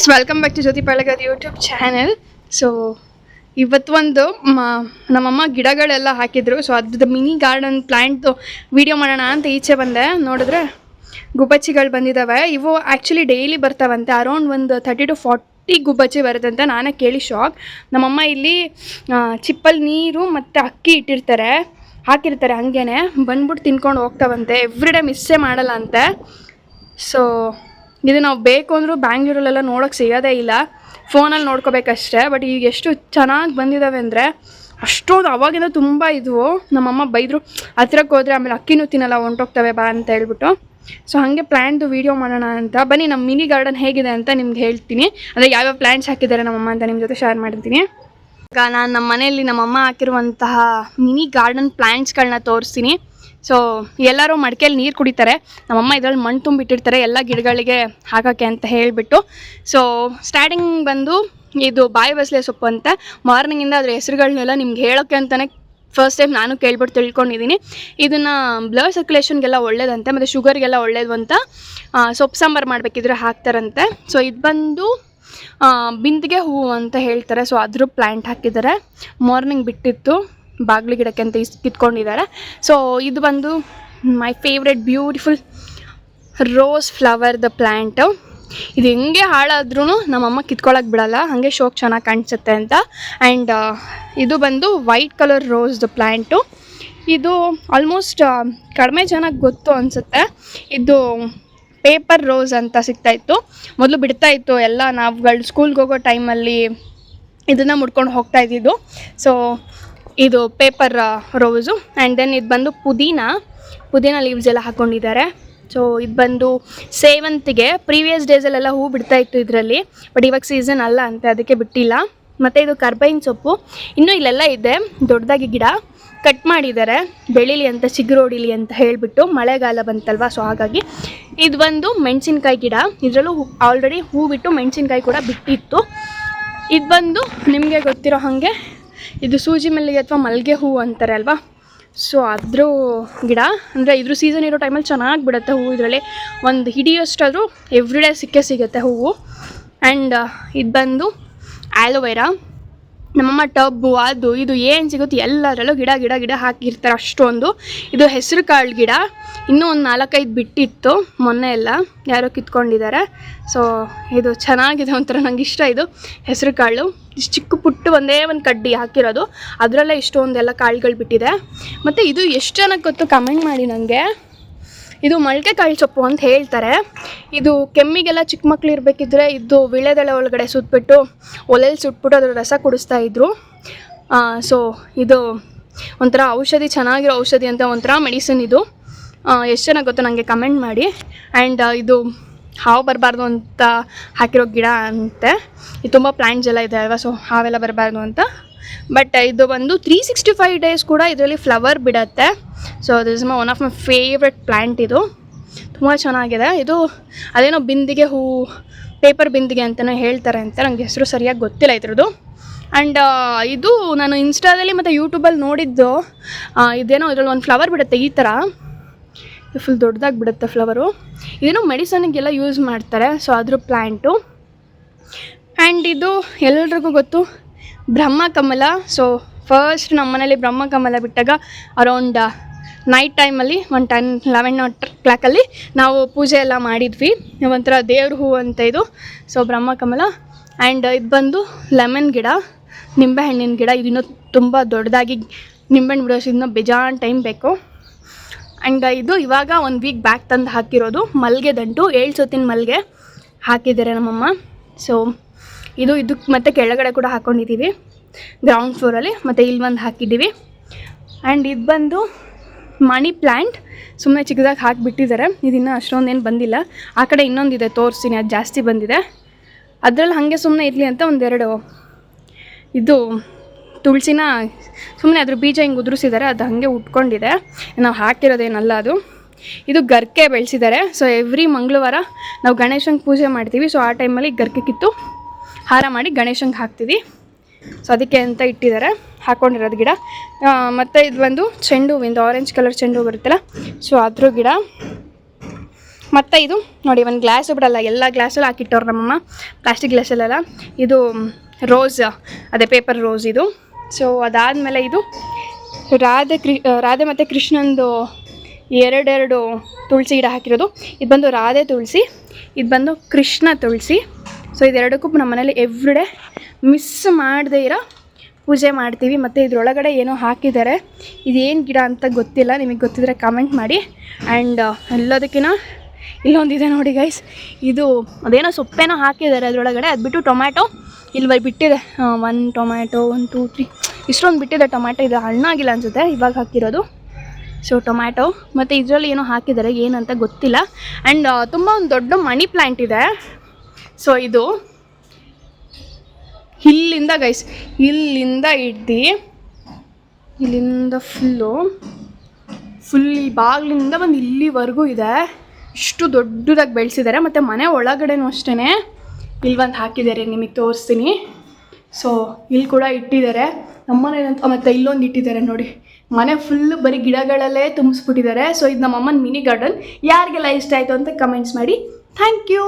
Guys welcome back to Jyothi ಪಳಗದ YouTube channel so ಇವತ್ತು ಒಂದು ಮ- ನಮ್ಮಮ್ಮ ಗಿಡಗಳೆಲ್ಲ ಹಾಕಿದ್ರು. ಸೊ ಅದ್ರದ್ದು ಮಿನಿ ಗಾರ್ಡನ್ ಪ್ಲ್ಯಾಂಟ್ದು ವೀಡಿಯೋ ಮಾಡೋಣ ಅಂತ ಈಚೆ ಬಂದೆ. ನೋಡಿದ್ರೆ ಗುಬ್ಬಚ್ಚಿಗಳು ಬಂದಿದ್ದಾವೆ ಇವು ಆ್ಯಕ್ಚುಲಿ ಡೈಲಿ ಬರ್ತಾವಂತೆ. ಅರೌಂಡ್ ಒಂದು ತರ್ಟಿ ಟು ಫಾರ್ಟಿ ಗುಬ್ಬಚ್ಚಿ ಬರುತ್ತಂತೆ. ನಾನೇ ಕೇಳಿ ಶಾಕ್ ನಮ್ಮಮ್ಮ ಇಲ್ಲಿ ಚಿಪ್ಪಲ್ಲಿ ನೀರು ಮತ್ತು ಅಕ್ಕಿ ಇಟ್ಟಿರ್ತಾರೆ. ಹಾಕಿರ್ತಾರೆ ಹಂಗೇ ಬಂದ್ಬಿಟ್ಟು ತಿನ್ಕೊಂಡು ಹೋಗ್ತಾವಂತೆ. ಎವ್ರಿ ಡೇ ಮಿಸ್ಸೇ ಮಾಡಲ್ಲ ಅಂತೆ. ಸೊ ಇದು ನಾವು ಬೇಕು ಅಂದರೂ ಬ್ಯಾಂಗ್ಳೂರಲ್ಲೆಲ್ಲ ನೋಡೋಕೆ ಸಿಗೋದೇ ಇಲ್ಲ. ಫೋನಲ್ಲಿ ನೋಡ್ಕೋಬೇಕಷ್ಟೇ, ಬಟ್ ಈಗ ಎಷ್ಟು ಚೆನ್ನಾಗಿ ಬಂದಿದ್ದಾವೆ ಅಂದರೆ ಅಷ್ಟೊಂದು ಅವಾಗಿಂದ ತುಂಬ ಇದ್ವು ನಮ್ಮಮ್ಮ ಬೈದರು ಹತ್ರಕ್ಕೆ ಹೋದರೆ ಆಮೇಲೆ ಅಕ್ಕಿನೂ ತಿನ್ನಲ್ಲ, ಹೊಂಟೋಗ್ತವೆ ಬಾ ಅಂತ ಹೇಳ್ಬಿಟ್ಟು. ಸೊ ಹಾಗೆ ಪ್ಲ್ಯಾಂಟ್ದು ವೀಡಿಯೋ ಮಾಡೋಣ ಅಂತ. ಬನ್ನಿ, ನಮ್ಮ ಮಿನಿ ಗಾರ್ಡನ್ ಹೇಗಿದೆ ಅಂತ ನಿಮ್ಗೆ ಹೇಳ್ತೀನಿ. ಅಂದರೆ ಯಾವ್ಯಾವ ಪ್ಲ್ಯಾಂಟ್ಸ್ ಹಾಕಿದ್ದಾರೆ ನಮ್ಮಮ್ಮ ಅಂತ ನಿಮ್ಮ ಜೊತೆ ಶೇರ್ ಮಾಡ್ತೀನಿ. ಈಗ ನಾನು ನಮ್ಮ ಮನೆಯಲ್ಲಿ ನಮ್ಮಮ್ಮ ಹಾಕಿರುವಂತಹ ಮಿನಿ ಗಾರ್ಡನ್ ಪ್ಲ್ಯಾಂಟ್ಸ್ಗಳನ್ನ ತೋರಿಸ್ತೀನಿ. ಸೊ ಎಲ್ಲರೂ ಮಡಿಕೆಯಲ್ಲಿ ನೀರು ಕುಡಿತಾರೆ. ನಮ್ಮಮ್ಮ ಇದರಲ್ಲಿ ಮಣ್ಣು ತುಂಬಿಟ್ಟಿರ್ತಾರೆ. ಎಲ್ಲ ಗಿಡಗಳಿಗೆ ಹಾಕೋಕ್ಕೆ ಅಂತ ಹೇಳಿಬಿಟ್ಟು. ಸೊ ಸ್ಟಾರ್ಟಿಂಗ್ ಬಂದು ಇದು ಬಾಯಿ ಬಸಳೆ ಸೊಪ್ಪು ಅಂತ. ಮಾರ್ನಿಂಗಿಂದ ಅದರ ಹೆಸರುಗಳನ್ನೆಲ್ಲ ನಿಮ್ಗೆ ಹೇಳೋಕ್ಕೆ ಅಂತಲೇ ಫಸ್ಟ್ ಟೈಮ್ ನಾನು ಕೇಳ್ಬಿಟ್ಟು ತಿಳ್ಕೊಂಡಿದ್ದೀನಿ. ಇದನ್ನು ಬ್ಲಡ್ ಸರ್ಕ್ಯುಲೇಷನ್ಗೆಲ್ಲ ಒಳ್ಳೇದಂತೆ, ಮತ್ತು ಶುಗರ್ಗೆಲ್ಲ ಒಳ್ಳೇದು ಅಂತ ಸೊಪ್ಪು ಸಾಂಬಾರು ಮಾಡಬೇಕಿದ್ರೆ ಹಾಕ್ತಾರಂತೆ. ಸೊ ಇದು ಬಂದು ಬಿಂದಿಗೆ ಹೂವು ಅಂತ ಹೇಳ್ತಾರೆ. ಸೊ ಅದ್ರ ಪ್ಲ್ಯಾಂಟ್ ಹಾಕಿದ್ದಾರೆ. ಮಾರ್ನಿಂಗ್ ಬಿಟ್ಟಿತ್ತು. ಬಾಗಿಲು ಗಿಡಕ್ಕೆ ಅಂತ ಇಸ್, ಕಿತ್ಕೊಂಡಿದ್ದಾರೆ. ಸೊ ಇದು ಬಂದು ಮೈ ಫೇವ್ರೆಟ್ ಬ್ಯೂಟಿಫುಲ್ ರೋಸ್ ಫ್ಲವರ್ದ ಪ್ಲ್ಯಾಂಟು ಇದು ಹೆಂಗೆ ಹಾಳಾದ್ರೂ ನಮ್ಮಮ್ಮ ಕಿತ್ಕೊಳಕ್ಕೆ ಬಿಡಲ್ಲ. ಹಾಗೆ ಶೋಕ್ ಚೆನ್ನಾಗಿ ಕಾಣಿಸುತ್ತೆ ಅಂತ. ಆ್ಯಂಡ್ ಇದು ಬಂದು white colour rose the plant ಇದು ಆಲ್ಮೋಸ್ಟ್ ಕಡಿಮೆ ಜನಕ್ಕೆ ಗೊತ್ತು ಅನಿಸುತ್ತೆ. ಇದು ಪೇಪರ್ ರೋಸ್ ಅಂತ ಸಿಗ್ತಾ ಇತ್ತು. ಮೊದಲು ಬಿಡ್ತಾ ಇತ್ತು ಎಲ್ಲ ನಾವುಗಳು ಸ್ಕೂಲ್ಗೆ ಹೋಗೋ ಟೈಮಲ್ಲಿ ಇದನ್ನು ಮುಡ್ಕೊಂಡು ಹೋಗ್ತಾ ಇದ್ದಿದ್ದು. ಸೊ ಇದು ಪೇಪರ್ ರೋಸು. ಆ್ಯಂಡ್ ದೆನ್ ಇದು ಬಂದು ಪುದೀನ. ಪುದೀನ ಲೀವ್ಸ್ ಎಲ್ಲ ಹಾಕ್ಕೊಂಡಿದ್ದಾರೆ ಸೊ ಇದು ಬಂದು ಸೇವಂತಿಗೆ. ಪ್ರೀವಿಯಸ್ ಡೇಸಲ್ಲೆಲ್ಲ ಹೂ ಬಿಡ್ತಾ ಇತ್ತು ಇದರಲ್ಲಿ. ಬಟ್ ಇವಾಗ ಸೀಸನ್ ಅಲ್ಲ ಅಂತೆ, ಅದಕ್ಕೆ ಬಿಟ್ಟಿಲ್ಲ. ಮತ್ತು ಇದು ಕರ್ಬೈನ್ ಸೊಪ್ಪು. ಇನ್ನೂ ಇಲ್ಲೆಲ್ಲ ಇದೆ. ದೊಡ್ಡದಾಗಿ ಗಿಡ. ಕಟ್ ಮಾಡಿದ್ದಾರೆ, ಬೆಳಿಲಿ ಅಂತ, ಚಿಗುರೋಡಿಲಿ ಅಂತ ಹೇಳಿಬಿಟ್ಟು ಮಳೆಗಾಲ ಬಂತಲ್ವಾ? ಸೊ ಹಾಗಾಗಿ ಇದು ಬಂದು ಮೆಣಸಿನ್ಕಾಯಿ ಗಿಡ. ಇದರಲ್ಲೂ ಆಲ್ರೆಡಿ ಹೂ ಬಿಟ್ಟು ಮೆಣಸಿನ್ಕಾಯಿ ಕೂಡ ಬಿಟ್ಟಿತ್ತು. ಇದು ಬಂದು ನಿಮಗೆ ಗೊತ್ತಿರೋ ಹಾಗೆ ಇದು ಸೂಜಿ ಮಲ್ಲಿಗೆ ಅಥವಾ ಮಲ್ಲಿಗೆ ಹೂವು ಅಂತಾರೆ ಅಲ್ವಾ? ಸೊ ಅದ್ರ ಗಿಡ, ಅಂದರೆ ಇದ್ರ ಸೀಸನ್ ಇರೋ ಟೈಮಲ್ಲಿ ಚೆನ್ನಾಗಿ ಬಿಡುತ್ತೆ ಹೂವು ಇದರಲ್ಲಿ. ಒಂದು ಹಿಡಿಯೋಷ್ಟಾದರೂ ಎವ್ರಿ ಡೇ ಸಿಕ್ಕೇ ಸಿಗುತ್ತೆ ಹೂವು. ಆ್ಯಂಡ್ ಇದು ಬಂದು ಆ್ಯಲೋವೆರಾ ನಮ್ಮಮ್ಮ ಟಬ್ಬು ಅದು, ಇದು ಏನು ಸಿಗುತ್ತೆ ಎಲ್ಲದರಲ್ಲೂ ಗಿಡ ಗಿಡ ಗಿಡ ಹಾಕಿರ್ತಾರೆ ಅಷ್ಟೊಂದು. ಇದು ಹೆಸರು ಕಾಳು ಗಿಡ. ಇನ್ನೂ ಒಂದು ನಾಲ್ಕೈದು ಬಿಟ್ಟಿತ್ತು ಮೊನ್ನೆ ಎಲ್ಲ, ಯಾರೋ ಕಿತ್ಕೊಂಡಿದ್ದಾರೆ. ಸೊ ಇದು ಚೆನ್ನಾಗಿದೆ ಒಂಥರ ನಂಗೆ ಇಷ್ಟ ಇದು, ಹೆಸರು ಕಾಳು. ಇಷ್ಟು ಚಿಕ್ಕ ಪುಟ್ಟು ಒಂದೇ ಒಂದು ಕಡ್ಡಿ ಹಾಕಿರೋದು. ಅದರಲ್ಲೇ ಇಷ್ಟೊಂದೆಲ್ಲ ಕಾಳುಗಳು ಬಿಟ್ಟಿದೆ. ಮತ್ತು ಇದು ಎಷ್ಟು ಜನಕ್ಕೆ ಗೊತ್ತು? ಕಮೆಂಟ್ ಮಾಡಿ ನನಗೆ ಇದು ಮೊಳಕೆ ಕಾಳು ಸೊಪ್ಪು ಅಂತ ಹೇಳ್ತಾರೆ. ಇದು ಕೆಮ್ಮಿಗೆಲ್ಲ ಚಿಕ್ಕ ಮಕ್ಳು ಇರಬೇಕಿದ್ರೆ ಇದು ವಿಳೆದಳೆ ಒಳಗಡೆ ಸುತ್ತಬಿಟ್ಟು ಒಲೆಯಲ್ಲಿ ಸುಟ್ಬಿಟ್ಟು ಅದರ ರಸ ಕುಡಿಸ್ತಾ ಇದ್ರು. ಸೊ ಇದು ಒಂಥರ ಔಷಧಿ, ಚೆನ್ನಾಗಿರೋ ಔಷಧಿ ಅಂತ ಒಂಥರ ಮೆಡಿಸಿನ್ ಇದು. ಎಷ್ಟು ಚೆನ್ನಾಗಿ ಗೊತ್ತು ನನಗೆ ಕಮೆಂಟ್ ಮಾಡಿ. ಆ್ಯಂಡ್ ಇದು ಹಾವು ಬರಬಾರ್ದು ಅಂತ ಹಾಕಿರೋ ಗಿಡ ಅಂತೆ. ಇದು ತುಂಬ ಪ್ಲ್ಯಾಂಟ್ಸ್ ಎಲ್ಲ ಇದೆ ಅಲ್ವಾ ಸೊ ಹಾವೆಲ್ಲ ಬರಬಾರ್ದು ಅಂತ. ಬಟ್ ಇದು ಬಂದು ತ್ರೀ ಸಿಕ್ಸ್ಟಿ ಫೈವ್ ಡೇಸ್ ಕೂಡ ಇದರಲ್ಲಿ flower ಬಿಡತ್ತೆ. So this my one of my favourite plant ಇದು. ತುಂಬ ಚೆನ್ನಾಗಿದೆ. ಇದು ಅದೇನೋ ಬಿಂದಿಗೆ ಹೂ ಪೇಪರ್ ಬಿಂದಿಗೆ ಅಂತಲೇ ಹೇಳ್ತಾರೆ ಅಂತ ನನಗೆ ಹೆಸರು ಸರಿಯಾಗಿ ಗೊತ್ತಿಲ್ಲ ಇದ್ರದ್ದು. ಆ್ಯಂಡ್ ಇದು ನಾನು ಇನ್ಸ್ಟಾದಲ್ಲಿ ಮತ್ತು ಯೂಟ್ಯೂಬಲ್ಲಿ ನೋಡಿದ್ದು ಇದೇನೋ ಇದರಲ್ಲಿ ಒಂದು ಫ್ಲವರ್ ಬಿಡುತ್ತೆ ಈ ಥರ ಫುಲ್ ದೊಡ್ಡದಾಗಿ ಬಿಡುತ್ತೆ ಫ್ಲವರು ಇದೇನೋ ಮೆಡಿಸನ್ಗೆಲ್ಲ ಯೂಸ್ ಮಾಡ್ತಾರೆ ಸೊ ಅದ್ರ ಪ್ಲ್ಯಾಂಟು ಆ್ಯಂಡ್ ಇದು ಎಲ್ರಿಗೂ ಗೊತ್ತು ಬ್ರಹ್ಮ ಕಮಲ. ಸೊ ಫಸ್ಟ್ ನಮ್ಮ ಮನೇಲಿ ಬ್ರಹ್ಮ ಕಮಲ ಬಿಟ್ಟಾಗ ಅರೌಂಡ್ ನೈಟ್ ಟೈಮಲ್ಲಿ ಒನ್ ಟೆನ್ ಲೆವೆನ್ ಕ್ಲಾಕಲ್ಲಿ ನಾವು ಪೂಜೆ ಎಲ್ಲ ಮಾಡಿದ್ವಿ. ಒಂಥರ ದೇವ್ರ ಹೂ ಅಂತ ಇದು. ಸೊ ಬ್ರಹ್ಮ ಕಮಲ ಆ್ಯಂಡ್ ಇದು ಬಂದು ಲೆಮನ್ ಗಿಡ, ನಿಂಬೆಹಣ್ಣಿನ ಗಿಡ. ಇದನ್ನು ತುಂಬ ದೊಡ್ಡದಾಗಿ ನಿಂಬೆಹಣ್ಣು ಬಿಡೋಸಿದ್ನ ಬೇಜಾನ್ ಟೈಮ್ ಬೇಕು. ಆ್ಯಂಡ್ ಇದು ಇವಾಗ ಒಂದು ವೀಕ್ ಬ್ಯಾಕ್ ತಂದು ಹಾಕಿರೋದು. ಮಲ್ಲಿಗೆ ದಂಟು, ಏಳು ಸೊತ್ತಿನ ಮಲ್ಲಿಗೆ ಹಾಕಿದ್ದಾರೆ ನಮ್ಮಮ್ಮ. ಸೊ ಇದು ಇದಕ್ಕೆ ಮತ್ತೆ ಕೆಳಗಡೆ ಕೂಡ ಹಾಕ್ಕೊಂಡಿದ್ದೀವಿ ಗ್ರೌಂಡ್ ಫ್ಲೋರಲ್ಲಿ ಮತ್ತು ಇಲ್ಲಿ ಒಂದು ಹಾಕಿದ್ದೀವಿ. ಆ್ಯಂಡ್ ಇದು ಬಂದು ಮಣಿ ಪ್ಲ್ಯಾಂಟ್ ಸುಮ್ಮನೆ ಚಿಕ್ಕದಾಗಿ ಹಾಕಿಬಿಟ್ಟಿದ್ದಾರೆ ಇದಿನ್ನೂ ಅಷ್ಟೊಂದೇನು ಬಂದಿಲ್ಲ. ಆ ಕಡೆ ಇನ್ನೊಂದಿದೆ, ತೋರಿಸ್ತೀನಿ. ಅದು ಜಾಸ್ತಿ ಬಂದಿದೆ. ಅದರಲ್ಲಿ ಹಾಗೆ ಸುಮ್ಮನೆ ಇರಲಿ ಅಂತ ಒಂದೆರಡು ಇದು ತುಳಸಿನ ಸುಮ್ಮನೆ ಅದ್ರ ಬೀಜ ಹಿಂಗೆ ಉದುರಿಸಿದ್ದಾರೆ ಅದು ಹಾಗೆ ಉಟ್ಕೊಂಡಿದೆ. ನಾವು ಹಾಕಿರೋದೇನಲ್ಲ ಅದು. ಇದು ಗರ್ಕೆ ಬೆಳೆಸಿದ್ದಾರೆ ಸೊ ಎವ್ರಿ ಮಂಗಳವಾರ ನಾವು ಗಣೇಶನ ಪೂಜೆ ಮಾಡ್ತೀವಿ. ಸೊ ಆ ಟೈಮಲ್ಲಿ ಗರ್ಕೆ ಕಿತ್ತು ಹಾರ ಮಾಡಿ ಗಣೇಶಂಗೆ ಹಾಕ್ತೀವಿ. ಸೊ ಅದಕ್ಕೆ ಅಂತ ಇಟ್ಟಿದ್ದಾರೆ ಹಾಕ್ಕೊಂಡಿರೋದು ಗಿಡ. ಮತ್ತು ಇದು ಬಂದು ಚೆಂಡು ಹೂವಿಂದು ಆರೆಂಜ್ ಕಲರ್ ಚೆಂಡು ಹೂ ಬರುತ್ತಲ್ಲ ಸೊ ಅದ್ರ ಗಿಡ. ಮತ್ತು ಇದು ನೋಡಿ, ಒಂದು ಗ್ಲಾಸು ಬಿಡಲ್ಲ, ಎಲ್ಲ ಗ್ಲಾಸಲ್ಲಿ ಹಾಕಿಟ್ಟವ್ರು ನಮ್ಮಮ್ಮ. ಪ್ಲಾಸ್ಟಿಕ್ ಗ್ಲಾಸಲ್ಲೆಲ್ಲ ಇದು ರೋಸ್ ಅದೇ ಪೇಪರ್ ರೋಸ್ ಇದು. ಸೊ ಅದಾದಮೇಲೆ ಇದು ರಾಧೆ ಕೃ ರಾಧೆ ಮತ್ತು ಕೃಷ್ಣಂದು ಎರಡೆರಡು ತುಳಸಿ ಗಿಡ ಹಾಕಿರೋದು. ಇದು ಬಂದು ರಾಧೆ ತುಳಸಿ, ಇದು ಬಂದು ಕೃಷ್ಣ ತುಳಸಿ. ಸೊ ಇದೆರಡಕ್ಕೂ ನಮ್ಮ ಮನೇಲಿ ಎವ್ರಿಡೇ ಮಿಸ್ ಮಾಡದೇ ಇರೋ ಪೂಜೆ ಮಾಡ್ತೀವಿ. ಮತ್ತು ಇದರೊಳಗಡೆ ಏನೋ ಹಾಕಿದ್ದಾರೆ. ಇದೇನು ಗಿಡ ಅಂತ ಗೊತ್ತಿಲ್ಲ. ನಿಮಗೆ ಗೊತ್ತಿದ್ರೆ ಕಮೆಂಟ್ ಮಾಡಿ. ಆ್ಯಂಡ್ ಎಲ್ಲದಕ್ಕಿಂತ ಇಲ್ಲೊಂದಿದೆ ನೋಡಿ ಗೈಸ್ ಇದು ಅದೇನೋ ಸೊಪ್ಪೇನೋ ಹಾಕಿದ್ದಾರೆ ಅದರೊಳಗಡೆ. ಅದು ಬಿಟ್ಟು ಟೊಮ್ಯಾಟೊ ಇಲ್ಲಿ ಬಿಟ್ಟಿದೆ. One tomato one two three ಇಷ್ಟೊಂದು ಬಿಟ್ಟಿದೆ ಟೊಮ್ಯಾಟೊ. ಇದು ಹಣ್ಣಾಗಿಲ್ಲ ಅನಿಸುತ್ತೆ. ಇವಾಗ ಹಾಕಿರೋದು. So tomato. ಮತ್ತು ಇದರಲ್ಲಿ ಏನೋ ಹಾಕಿದ್ದಾರೆ. ಏನಂತ ಗೊತ್ತಿಲ್ಲ. ಆ್ಯಂಡ್ ತುಂಬ ಒಂದು ದೊಡ್ಡ ಮನಿ ಪ್ಲ್ಯಾಂಟ್ ಇದೆ. ಸೊ ಇದು ಇಲ್ಲಿಂದ ಗೈಸ್ ಇಲ್ಲಿಂದ ಇಡ್ದು, ಇಲ್ಲಿಂದ ಫುಲ್ಲು ಫುಲ್ ಬಾಗಿಲಿಂದ ಒಂದು ಇಲ್ಲಿವರೆಗೂ ಇದೆ. ಇಷ್ಟು ದೊಡ್ಡದಾಗಿ ಬೆಳೆಸಿದ್ದಾರೆ. ಮತ್ತು ಮನೆ ಒಳಗಡೆನೂ ಅಷ್ಟೇ ಇಲ್ಲಿ ಒಂದು ಹಾಕಿದ್ದಾರೆ, ನಿಮಗೆ ತೋರಿಸ್ತೀನಿ. ಸೊ ಇಲ್ಲಿ ಕೂಡ ಇಟ್ಟಿದ್ದಾರೆ. ನಮ್ಮನೇಲಂತ ಮತ್ತು ಇಲ್ಲೊಂದು ಇಟ್ಟಿದ್ದಾರೆ ನೋಡಿ. ಮನೆ ಫುಲ್ಲು ಬರೀ ಗಿಡಗಳಲ್ಲೇ ತುಂಬಿಸ್ಬಿಟ್ಟಿದ್ದಾರೆ. ಸೊ ಇದು ನಮ್ಮಮ್ಮನ ಮಿನಿ ಗಾರ್ಡನ್ ಯಾರಿಗೆಲ್ಲ ಇಷ್ಟ ಆಯಿತು ಅಂತ ಕಮೆಂಟ್ಸ್ ಮಾಡಿ. Thank you